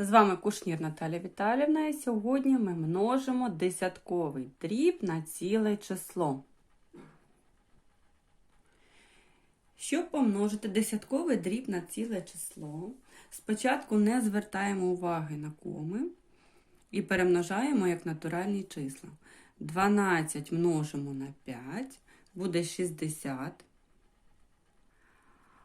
З вами Кушнір Наталя Віталівна і сьогодні ми множимо десятковий дріб на ціле число. Щоб помножити десятковий дріб на ціле число, спочатку не звертаємо уваги на коми і перемножаємо як натуральні числа. 12 множимо на 5, буде 60.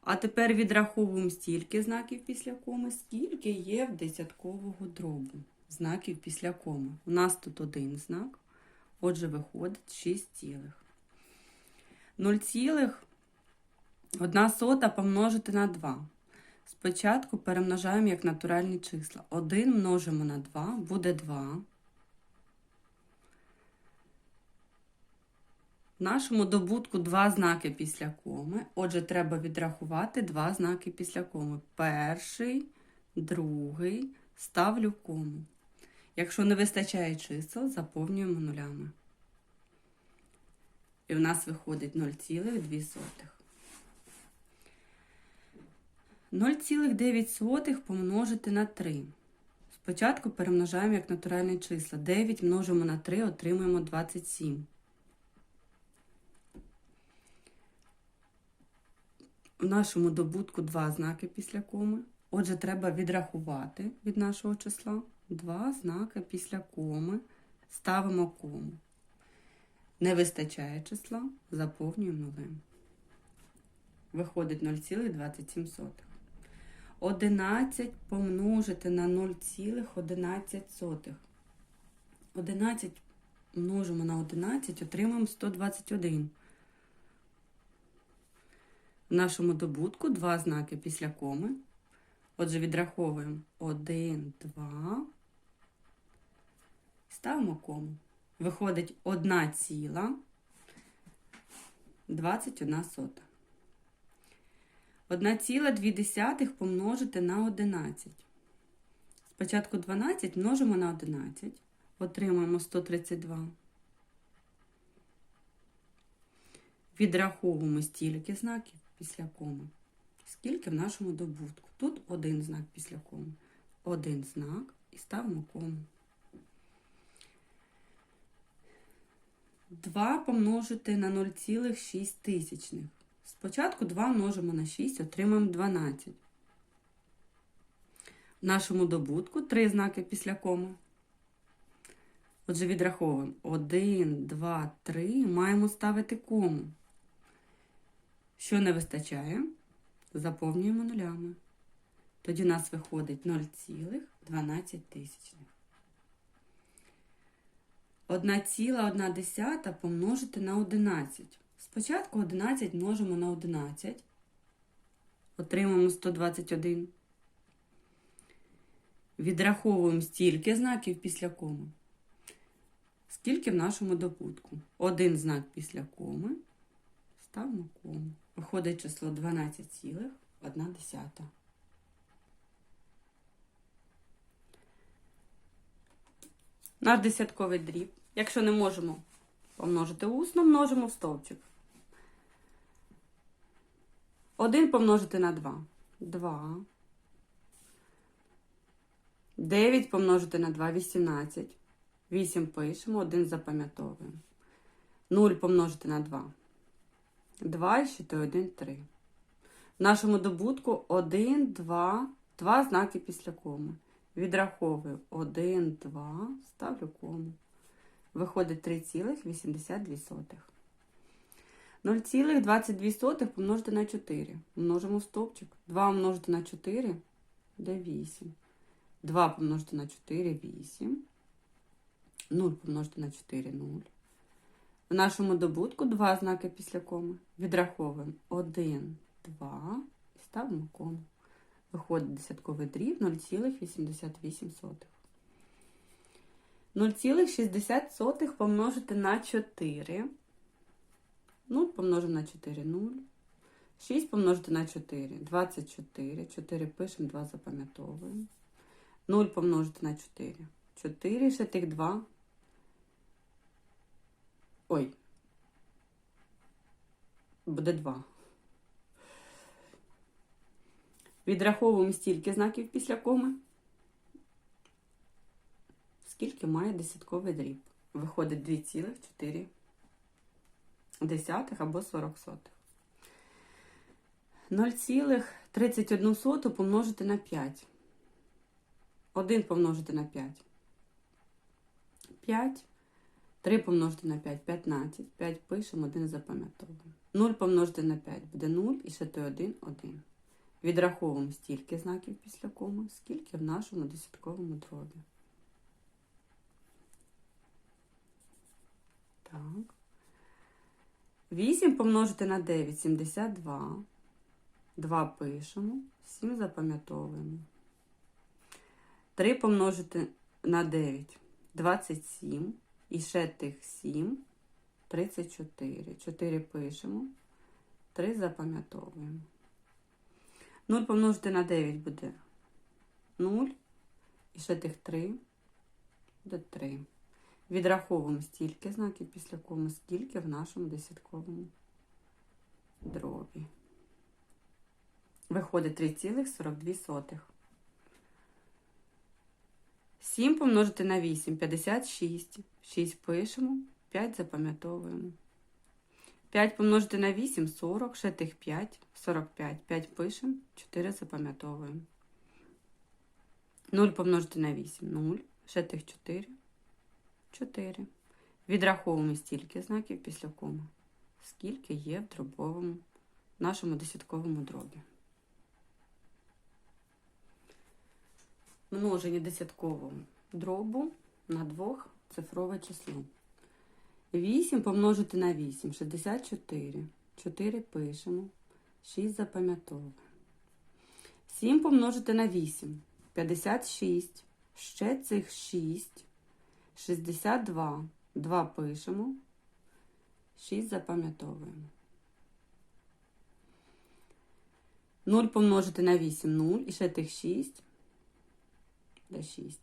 А тепер відраховуємо стільки знаків після коми, скільки є в десяткового дробу. Знаків після коми. У нас тут один знак, отже, виходить 6 цілих. 0 цілих 1 сота помножити на 2. Спочатку перемножаємо як натуральні числа. 1 множимо на 2, буде 2. В нашому добутку два знаки після коми. Отже, треба відрахувати два знаки після коми. Перший, другий ставлю кому. Якщо не вистачає чисел, заповнюємо нулями. І в нас виходить 0,2. 0,9 помножити на 3. Спочатку перемножаємо як натуральні числа. 9 множимо на 3, отримуємо 27. В нашому добутку два знаки після коми. Отже, треба відрахувати від нашого числа два знаки після коми. Ставимо кому. Не вистачає числа, заповнюємо нулем. Виходить 0,27. 11 помножити на 0,11. 11 множимо на 11, отримаємо 121. В нашому добутку два знаки після коми. Отже, відраховуємо 1, 2. Ставимо кому. Виходить 1 ціла 21 сота. 1,2 помножити на 11. Спочатку 12 множимо на 11. Отримаємо 132. Відраховуємо стільки знаків після коми. Скільки в нашому добутку? Тут один знак після коми. Один знак і ставимо кому. 2 помножити на 0,6 тисячних. Спочатку 2 множимо на 6, отримаємо 12. В нашому добутку 3 знаки після коми. Отже, відраховуємо 1, 2, 3. Маємо ставити кому. Що не вистачає, заповнюємо нулями. Тоді у нас виходить 0,12 тисячних. 1,1 помножити на 11. Спочатку 11 множимо на 11. Отримаємо 121. Відраховуємо стільки знаків після коми. Скільки в нашому добутку? Один знак після коми. Ставимо кому. Виходить число 12,1. Наш десятковий дріб. Якщо не можемо помножити усно, множимо в стовпчик. 1 помножити на 2. 2. 9 помножити на 2 18. 8 пишемо, 1 запам'ятовуємо. 0 помножити на 2. 2 і ще 1, 3. В нашому добутку 1, 2, 2 знаки після коми. Відраховую 1, 2, ставлю кому. Виходить 3,82. 0,22 помножити на 4. Множимо в стовпчик. 2 множити на 4 де 8. 2 помножити на 4 8. 0 помножити на 4 0. В нашому добутку два знаки після коми. Відраховуємо 1, 2 і ставимо кому. Виходить десятковий дріб 0,88. 0,60 помножити на 4. 0 помножимо на 4 0. 6 помножити на 4 24. 4 пишемо, 2 запам'ятовуємо. 0 помножити на 4. 4 ще тих 2. Ой. Буде 2. Відраховуємо стільки знаків після коми. скільки має десятковий дріб. Виходить 2,4 десятих або 40 сотих. 0,31 соту помножити на 5. 1 помножити на 5. 5. 3 помножити на 5 15. 5 пишемо, 1 запам'ятовуємо. 0 помножити на 5 буде 0 і ще той 1 1. Відраховуємо стільки знаків після коми, скільки в нашому десятковому дробі. Так. 8 помножити на 9 72. 2 пишемо, 7 запам'ятовуємо. 3 помножити на 9 27. І ще тих 7 34. 4 пишемо, 3 запам'ятовуємо. 0 помножити на 9 буде 0. І ще тих 3 буде 3. Відраховуємо стільки знаків після коми, скільки в нашому десятковому дробі. Виходить 3,42. 7 помножити на 8 56. 6 пишемо, 5 запам'ятовуємо. 5 помножити на 8 40, ще тих 5, 45. 5 пишемо, 4 запам'ятовуємо. 0 помножити на 8 0, ще тих 4, 4. Відраховуємо стільки знаків після коми, скільки є в дробовому, нашому десятковому дробі. Множення десяткового дробу на двохцифрове число. 8 помножити на 8 64. 4 пишемо. 6 запам'ятовуємо. 7 помножити на 8 56. Ще цих 6. 62. 2 пишемо. 6 запам'ятовуємо. 0 помножити на 8 0. І ще тих 6. Де 6.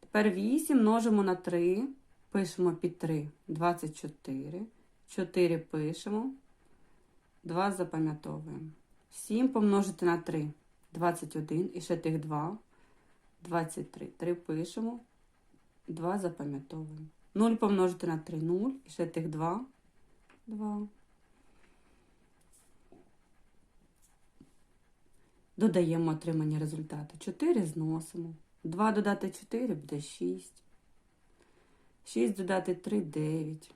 Тепер 8 множимо на 3. Пишемо під 3 24. 4 пишемо. 2 запам'ятовуємо. 7 помножити на 3 21. І ще тих 2. 23. 3 пишемо. 2 запам'ятовуємо. 0 помножити на 3 0. І ще тих 2. 2. Додаємо отримані результати. 4 зносимо. 2 додати 4 буде 6. 6 додати 3 9.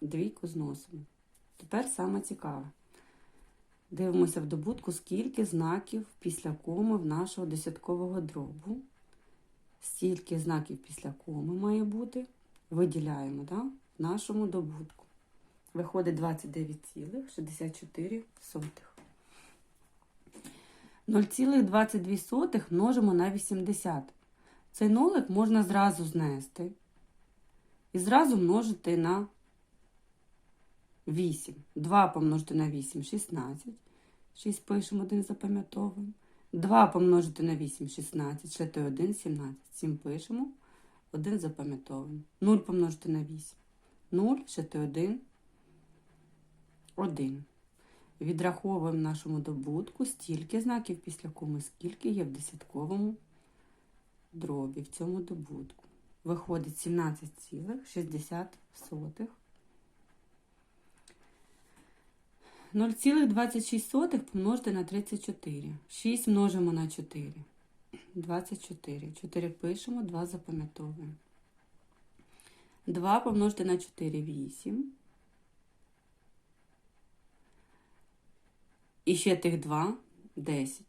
Двійку зносимо. Тепер саме цікаве. Дивимося в добутку, скільки знаків після коми в нашого десяткового дробу. Стільки знаків після коми має бути. Виділяємо да, в нашому добутку. Виходить 29,64. 0,22 множимо на 80. Цей нолик можна зразу знести і зразу множити на 8. 2 помножити на 8 16. 6 пишемо, 1 запам'ятовуємо. 2 помножити на 8 16, ще той 1 17. 7 пишемо, 1 запам'ятовуємо. 0 помножити на 8. 0, ще той 1, 1. Відраховуємо нашому добутку стільки знаків після коми, скільки є в десятковому дробі в цьому добутку. Виходить 17,60. 0,26 помножити на 34. 6 множимо на 4. 24. 4 пишемо, 2 запам'ятовуємо. 2 помножити на 4 8. І ще тих 2 10.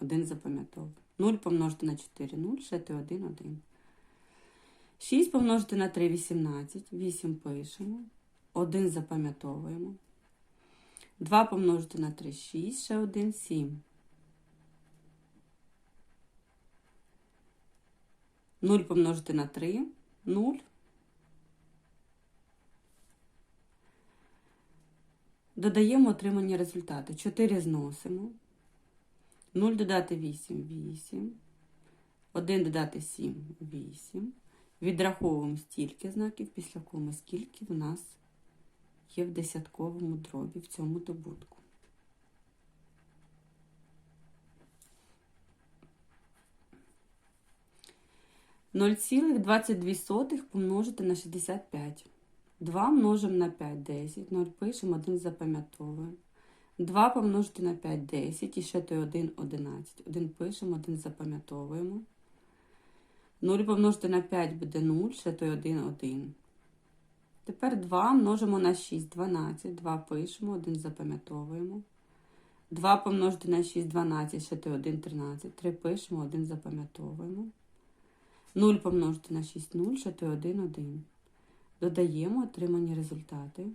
1 запам'ятовуємо. 0 помножити на 4 0, ще ти 1 1. 6 помножити на 3 18. 8 пишемо. 1 запам'ятовуємо. 2 помножити на 3 6, ще 1 7. 0 помножити на 3 0. Додаємо отримані результати. 4 зносимо. 0 додати 8 8. 1 додати 7 8. Відраховуємо стільки знаків після коми, скільки в нас є в десятковому дробі в цьому добутку. 0,22 помножити на 65. 2 множимо на 5, 10. 0 пишемо, 1 запам'ятовуємо. 2 помножити на 5, 10. І ще той 1, 11. 1 пишемо, 1 запам'ятовуємо. 0 помножити на 5 буде 0, ще той 1, 1. Тепер 2 множимо на 6, 12. 2 пишемо, 1 запам'ятовуємо. 2 помножити на 6, 12, ще той 1, 13. 3 пишемо, 1 запам'ятовуємо. 0 помножити на 6, 0, ще той 1, 1. Додаємо отримані результати.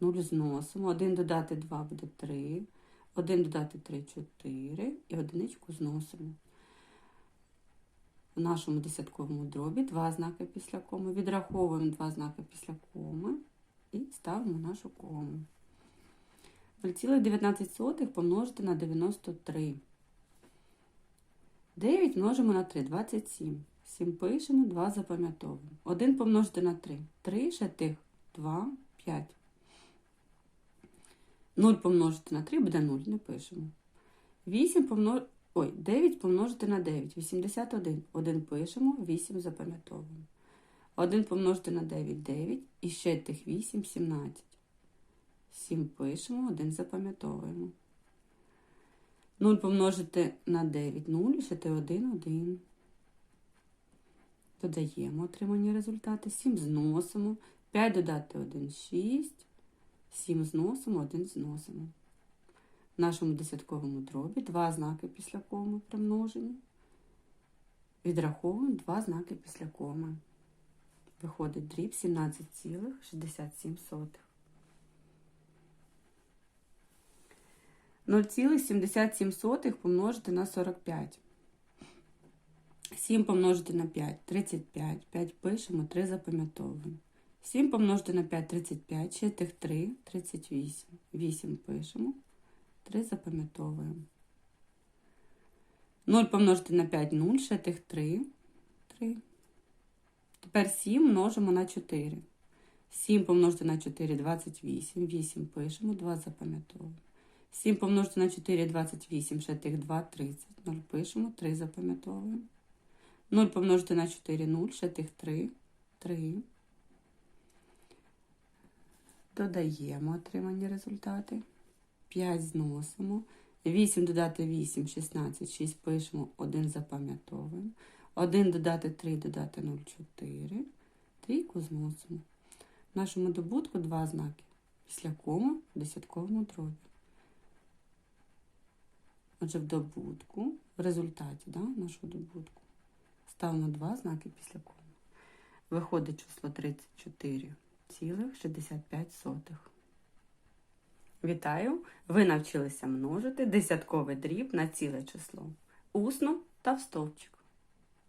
0 зносимо. 1 додати 2 буде 3. 1 додати 3, 4. І одиничку зносимо. В нашому десятковому дробі два знаки після коми. Відраховуємо два знаки після коми і ставимо нашу кому. 0,19 помножити на 93. 9 множимо на 3, 27. 7 пишемо, 2 запам'ятовуємо. 1 помножити на 3. 3 ще тих 2, 5. 0 помножити на 3 буде 0, не пишемо. 8 помножити. Ой, 9 помножити на 9, 81. 1 пишемо, 8 запам'ятовуємо. 1 помножити на 9, 9. І ще тих 8, 17. 7 пишемо, 1 запам'ятовуємо. 0 помножити на 9, 0, ще те 1, 1. Додаємо отримані результати. 7 зносимо. 5 додати 1, 6. 7 зносимо, 1 зносимо. В нашому десятковому дробі два знаки після коми при множенні. Відраховуємо два знаки після коми. Виходить дріб 17,67. 0,77 помножити на 45. 7 помножити на 5 35. 5 пишемо, 3 запам'ятовуємо. 7 помножити на 5 35, ще тих 3 38. 8 пишемо, 3 запам'ятовуємо. 0 помножити на 5 0, ще тих 3 3. Тепер 7 множимо на 4. 7 помножити на 4 28. 8 пишемо, 2 запам'ятовуємо. 7 помножити на 4 28, ще тих 2 30. 0 пишемо, 3 запам'ятовуємо. 0 помножити на 4 0, ще тих 3 3. Додаємо отримані результати. 5 зносимо. 8 додати 8, 16, 6 пишемо, 1 запам'ятовуємо. 1 додати 3, додати 0, 4. Трійку зносимо. В нашому добутку два знаки. Після коми в десятковому дробі. Отже, в добутку, в результаті да, нашого добутку, ставимо два знаки після коми. Виходить число 34,65. Вітаю! Ви навчилися множити десятковий дріб на ціле число. Усно та в стовпчик.